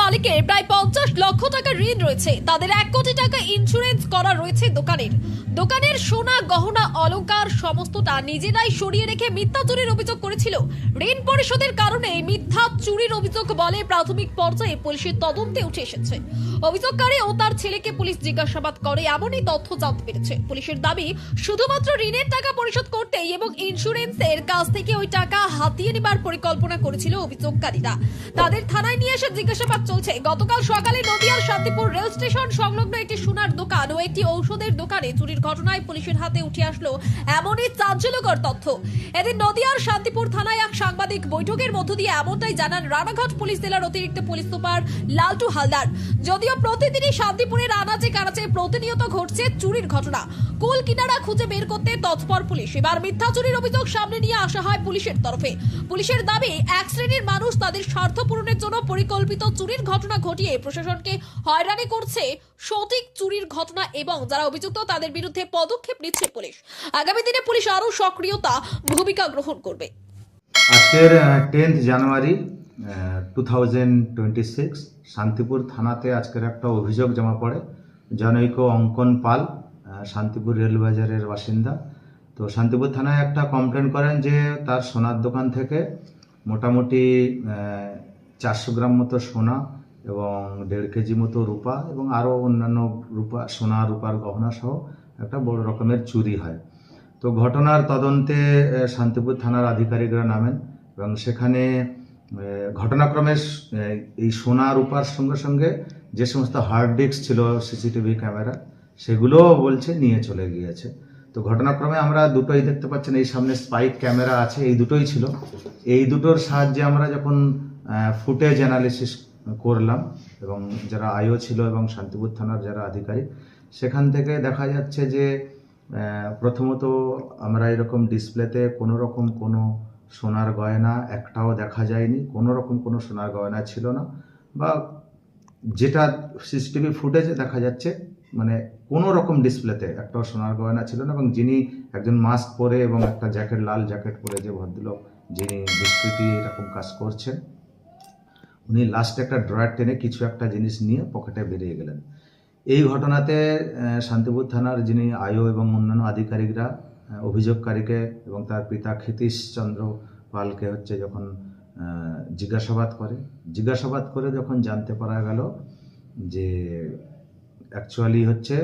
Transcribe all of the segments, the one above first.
মালিকের প্রায় পঞ্চাশ লক্ষ টাকা ঋণ রয়েছে। তাদের এক কোটি টাকা ইন্স্যুরেন্স করা রয়েছে দোকানের। দোকানের সোনা, গহনা অলঙ্কার সমস্তটা নিজেরাই সরিয়ে রেখে মিথ্যা চুরির অভিযোগ করেছিল। ঋণ পরিশোধের কারণে মিথ্যা চুরির অভিযোগ বলে প্রাথমিক পর্যায়ে পুলিশের তদন্তে উঠে এসেছে। অভিযোগকারী ও তার ছেলেকে পুলিশ জিজ্ঞাসাবাদ করে, এমনই তথ্য জানতে পেরেছে। পুলিশের দাবি, শুধুমাত্র ঋণের টাকা পরিশোধ করতেই এবং ইন্স্যুরেন্সের কাছ থেকে ওই টাকা হাতিয়ে নেবার পরিকল্পনা করেছিল অভিযোগকারীরা। তাদের থানায় নিয়ে এসে জিজ্ঞাসাবাদ চলছে। গতকাল সকালে নদিয়ার শান্তিপুর রেল স্টেশন সংলগ্ন একটি সোনার দোকান ও একটি ঔষধের দোকানে চুরির ঘটনায় পুলিশের হাতে উঠে আসলো এমনই চাঞ্চল্যকর তথ্য। এদিন নদিয়ার শান্তিপুর থানায় এক সাংবাদিক বৈঠকের মধ্য দিয়ে এমনটাই জানান রানাঘাট পুলিশ জেলার অতিরিক্ত পুলিশ সুপার লালটু হালদার। যদিও প্রতিদিনই শান্তিপুরের আনাচে কানাচে প্রতিনিয়ত ঘটছে চুরির ঘটনা। কুল কিনারা খুঁজে বের করতে তৎপর পুলিশ। এবার মিথ্যা চুরির অভিযোগ সামনে নিয়ে আসা হয় পুলিশের তরফে। পুলিশের দাবি, এক শ্রেণির মানুষ তাদের স্বার্থ পূরণের জন্য পরিকল্পিত চুরির ঘটনা ঘটিয়ে প্রশাসনকে হয়রানি করছে সঠিক চুরির ঘটনা এবং যারা অভিযুক্ত তাদের বিরুদ্ধে পদক্ষেপ নিচ্ছে পুলিশ। আগামী দিনে পুলিশ আরও সক্রিয়তা ভূমিকা গ্রহণ করবে। আজকের tenth January two thousand twenty six Shantipur থানাতে আজকের একটা অভিযোগ জমা পড়ে। জনৈক অঙ্কন পাল শান্তিপুর রেলবাজারের বাসিন্দা। তো শান্তিপুর থানায় একটা কমপ্লেন করেন যে তার সোনার দোকান থেকে মোটামুটি চারশো গ্রাম মতো সোনা এবং দেড় কেজি মতো রূপা এবং আরও অন্যান্য রূপা, সোনা, রূপার গহনা সহ একটা বড় রকমের চুরি হয়। তো ঘটনার তদন্তে শান্তিপুর থানার আধিকারিকরা নামেন এবং সেখানে ঘটনাক্রমে এই সোনা রূপার সঙ্গে সঙ্গে যে সমস্ত হার্ড ডিস্ক ছিল, সিসিটিভি ক্যামেরা সেগুলোও বলছে নিয়ে চলে গিয়েছে। তো ঘটনাক্রমে আমরা দুটোই দেখতে পাচ্ছেন, এই সামনে স্পাইক ক্যামেরা আছে, এই দুটোই ছিল। এই দুটোর সাহায্যে আমরা যখন ফুটেজ অ্যানালিসিস করলাম, এবং যারা আইও ছিল এবং শান্তিপুর থানার যারা আধিকারিক, সেখান থেকে দেখা যাচ্ছে যে প্রথমত আমরা এরকম ডিসপ্লেতে কোনো রকম কোনো সোনার গয়না একটাও দেখা যায়নি কোনো রকম কোনো সোনার গয়না ছিল না বা যেটা সিসিটিভি ফুটেজে দেখা যাচ্ছে মানে কোনো রকম ডিসপ্লেতে একটাও সোনার গয়না ছিল না এবং যিনি একজন মাস্ক পরে এবং একটা জ্যাকেট, লাল জ্যাকেট পরে যে ভদ্রলোক যিনি দুষ্কৃতি এরকম কাজ করছেন, উনি লাস্টে একটা ড্রয়ার টেনে কিছু একটা জিনিস নিয়ে পকেটে বেরিয়ে গেলেন। এই ঘটনাতে শান্তিপুর থানার যিনি আয়ো এবং অন্যান্য আধিকারিকরা অভিযোগকারীকে এবং তার পিতা ক্ষিতীশ চন্দ্র পালকে হচ্ছে যখন জিজ্ঞাসাবাদ করে। জিজ্ঞাসাবাদ করে যখন জানতে পারা গেল যে অ্যাকচুয়ালি হচ্ছে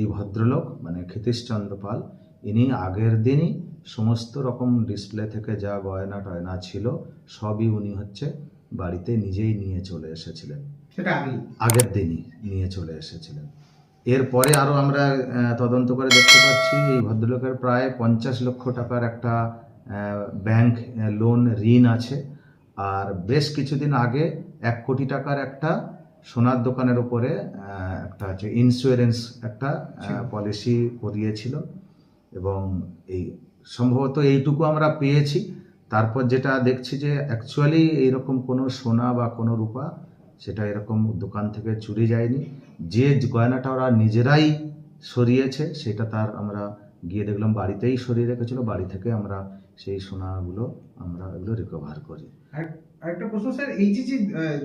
এই ভদ্রলোক মানে ক্ষিতীশ চন্দ্র পাল ইনি আগের দিনই সমস্ত রকম ডিসপ্লে থেকে যা গয়না টয়না ছিল সবই উনি হচ্ছে বাড়িতে নিজেই নিয়ে চলে এসেছিলেন। সেটা আগের দিনই নিয়ে চলে এসেছিলেন। এরপরে আরও আমরা তদন্ত করে দেখতে পাচ্ছি এই ভদ্রলোকের প্রায় পঞ্চাশ লক্ষ টাকার একটা ব্যাংক লোন ঋণ আছে। আর বেশ কিছুদিন আগে এক কোটি টাকার একটা সোনার দোকানের উপরে একটা হচ্ছে ইন্স্যুরেন্স একটা পলিসি করিয়েছিল। এবং এই সম্ভবত এইটুকু আমরা পেয়েছি। তারপর যেটা দেখছি যে অ্যাকচুয়ালি এইরকম কোনো সোনা বা কোনো রূপা সেটা এরকম দোকান থেকে চুরি যায়নি। যে গয়নাটা ওরা নিজেরাই সরিয়েছে সেটা তার আমরা গিয়ে দেখলাম বাড়িতেই সরিয়ে রেখেছিল বাড়ি থেকে আমরা সেই সোনাগুলো আমরা এগুলো রিকভার করি। আর আরেকটা প্রশ্ন স্যার এই যে যে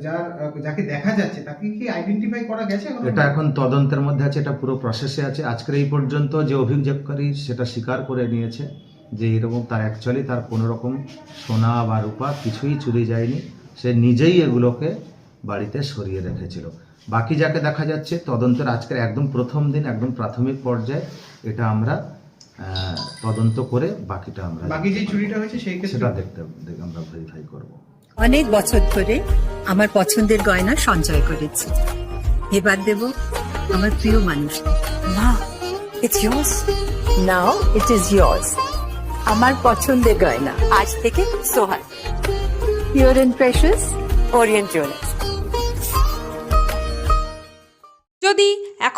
যার যাকে দেখা যাচ্ছে তাকে কি আইডেন্টিফাই করা গেছে এটা এখন তদন্তের মধ্যে আছে এটা পুরো প্রসেসে আছে। আজকের এই পর্যন্ত যে অভিযোগকারী সেটা স্বীকার করে নিয়েছে যে এরকম তার অ্যাকচুয়ালি তার কোনো রকম সোনা বা রূপা কিছুই চুরি যায়নি। সে নিজেই এগুলোকে বাড়িতে সরিয়ে রেখেছিল। বাকি যাকে দেখা যাচ্ছে তদন্তের আজকের একদম প্রথম দিন একদম প্রাথমিক পর্যায়ে এটা আমরা আহ, তদন্ত করে বাকিটা আমরা বাকি যে চুরিটা হয়েছে সেই ক্ষেত্রে? সেটা দেখতে দেখে আমরা ভেরিফাই করব। অনেক বছর ধরে আমার পছন্দের গয়না সঞ্চয় করেছি। এবার দেব আমার প্রিয় মানুষ মা it's yours. Now it is yours. আমার পছন্দের গয়না। আজ থেকে Sohan pure and precious Orient jewellers